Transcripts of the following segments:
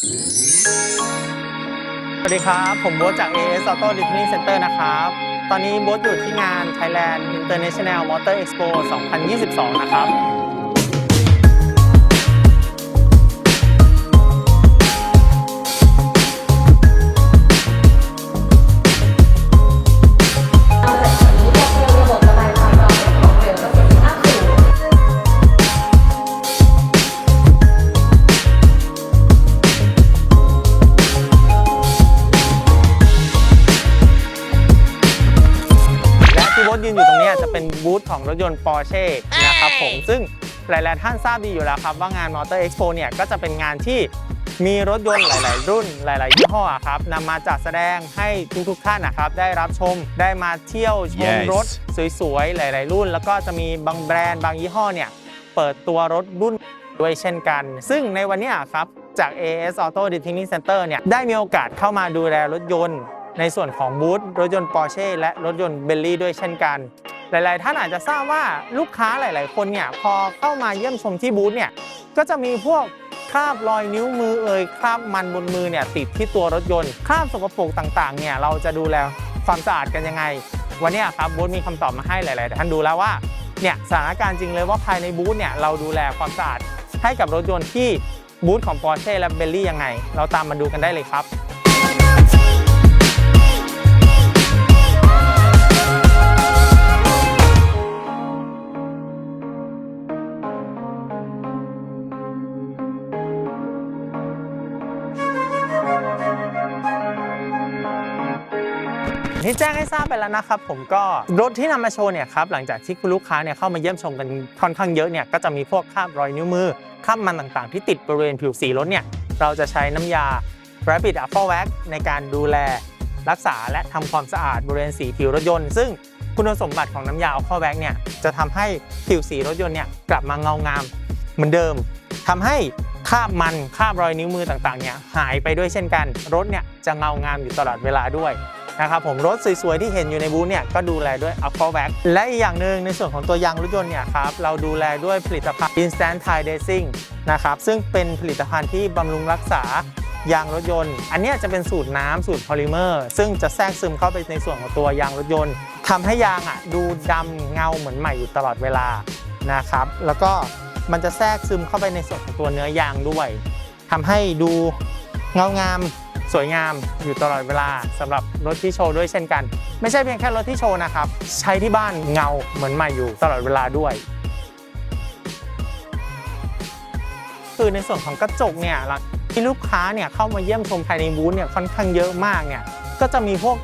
สวัสดีครับ ผมโบ๊ทจาก AS Auto Detailing Center นะครับ ตอนนี้โบ๊ทอยู่ที่งาน Thailand International Motor Expo 2022 นะครับ เป็นบูธของรถยนต์ Porsche นะครับผม ซึ่งหลาย ๆ ท่านทราบดีอยู่แล้วครับ ว่างาน Motor Expo เนี่ยก็จะเป็นงานที่มีรถยนต์หลาย ๆ รุ่นหลาย ๆ ยี่ห้ออะครับนำมาจัดแสดงให้ทุกๆท่านนะครับ ได้รับชมได้มาเที่ยวชม Yes รถสวย ๆ หลาย ๆ รุ่น แล้วก็จะมีบางแบรนด์บางยี่ห้อเนี่ยเปิดตัวรถรุ่นด้วยเช่นกัน ซึ่งในวันเนี้ยครับจาก AS Auto Detailing Center เนี่ยได้มีโอกาสเข้ามาดูแลรถยนต์ ในส่วนของบูธรถยนต์ Porsche และรถยนต์ Bentley ด้วยเช่นกัน หลาย ๆ ท่านอาจจะทราบว่าลูกค้าหลาย ๆ คนเนี่ยพอเข้ามาเยี่ยมชมที่บูธเนี่ยก็จะมีพวกคราบรอยนิ้วมือเอ่ยคราบมันบนมือเนี่ยติดที่ตัวรถยนต์คราบสกปรกต่าง ๆ เนี่ยเราจะดูแลความสะอาดกันยังไง วันนี้ครับบูธมีคำตอบมาให้หลาย ๆ ท่านดูแล้วว่าเนี่ยสถานการณ์จริงเลยว่าภายในบูธเนี่ยเราดูแลความสะอาดให้กับรถยนต์ที่บูธของ Porsche และ Bentley ยังไง เราตามมาดูกันได้เลยครับ ที่แจ้งให้ทราบไปแล้วนะครับผมก็รถที่นำมาโชว์เนี่ยครับหลังจากที่คุณลูกค้าเนี่ยเข้ามาเยี่ยมชมกันค่อนข้างเยอะเนี่ยก็จะมีพวกคราบรอยนิ้วมือคราบมันต่างๆ ที่ติดบริเวณผิวสีรถเนี่ยเราจะใช้น้ำยา Rapid Aqua Wax ในการดูแลรักษาและทำความสะอาดบริเวณสีผิวรถยนต์ ซึ่งคุณสมบัติของน้ำยา Aqua Wax เนี่ยจะทำให้ผิวสีรถยนต์เนี่ยกลับมาเงางามเหมือนเดิมทำให้คราบมันคราบรอยนิ้วมือต่างๆเนี่ยหายไปด้วยเช่นกัน รถเนี่ยจะเงางามอยู่ตลอดเวลาด้วย นะครับผมรถสวยๆที่เห็นอยู่ในบูธเนี่ยก็ดูแลด้วย Aqua Wax และอีกอย่างหนึ่งในส่วนของตัวยางรถยนต์เนี่ยครับเราดูแลด้วยผลิตภัณฑ์ Instant Tire Dressing นะครับซึ่งเป็นผลิตภัณฑ์ที่บำรุงรักษายางรถยนต์ อันนี้จะเป็นสูตรน้ำสูตรพอลิเมอร์ ซึ่งจะแทรกซึมเข้าไปในส่วนของตัวยางรถยนต์ทำให้ยางอะดูดำเงาเหมือนใหม่อยู่ตลอดเวลานะครับ แล้วก็มันจะแทรกซึมเข้าไปในส่วนของตัวเนื้อยางด้วยทำให้ดูเงางาม สวยงามอยู่ตลอดเวลาสำหรับรถที่โชว์ด้วยเช่นกัน ไม่ใช่เพียงแค่รถที่โชว์นะครับ ใช้ที่บ้านเงาเหมือนใหม่อยู่ตลอดเวลาด้วยคือในส่วนของกระจกเนี่ยที่ลูกค้าเนี่ยเข้ามาเยี่ยมชมภายในบูธเนี่ยค่อนข้างเยอะมากเนี่ยก็จะมีพวก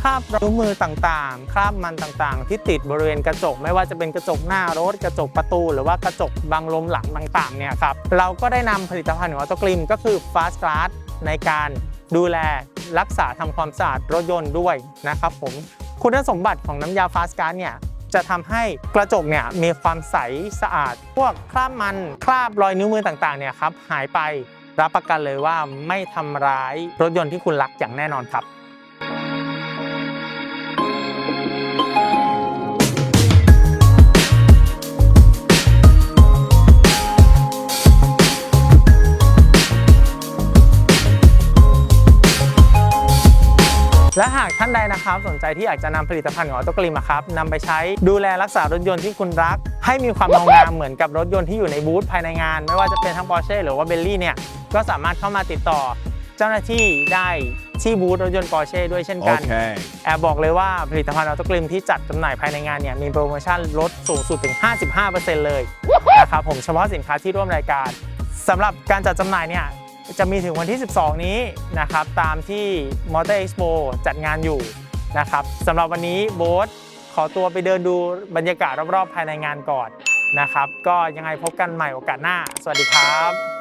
คราบนิ้วมือต่างๆ คราบมันต่างๆ ที่ติดบริเวณกระจก ไม่ว่าจะเป็นกระจกหน้ารถ กระจกประตู หรือว่ากระจกบังลมหลังต่างๆเนี่ยครับเราก็ได้นำผลิตภัณฑ์ของออโตกลิมก็คือ Fast Glass ในการ ดูแลรักษาทำความสะอาดรถยนต์ด้วยนะครับผมคุณสมบัติของน้ำยาฟาสการ์เนี่ยจะทำให้กระจกเนี่ยมีความใสสะอาด พวกคราบมันคราบรอยนิ้วมือต่างๆเนี่ยครับหายไปรับประกันเลยว่าไม่ทำร้ายรถยนต์ที่คุณรักอย่างแน่นอนครับ และหากท่านใดนะครับสนใจที่อยากจะนำผลิตภัณฑ์ของออโตกลิมอะครับนำไปใช้ดูแลรักษารถยนต์ที่คุณรัก ให้มีความเงางามเหมือนกับรถยนต์ที่อยู่ในบูธภายในงาน ไม่ว่าจะเป็นทั้ง Porsche หรือว่า Bentley เนี่ยก็สามารถเข้ามาติดต่อเจ้าหน้าที่ได้ที่บูธรถยนต์ Porsche ด้วยเช่นกัน Okay. แอบบอกเลยว่าผลิตภัณฑ์ออโตกลิมที่จัดจำหน่ายภายในงานเนี่ยมีโปรโมชั่นลดสูงสุดถึง 55%เลยนะครับผมเฉพาะสินค้าที่ร่วมรายการสำหรับการจัดจำหน่ายเนี่ย จะมีถึงวันที่ 12 นี้นะครับตามที่ Motor Expo จัดงานอยู่นะครับสำหรับวันนี้โบ๊ทขอตัวไปเดินดูบรรยากาศรอบๆ ภายในงานก่อนนะครับ ก็ยังไงพบกันใหม่โอกาสหน้า สวัสดีครับ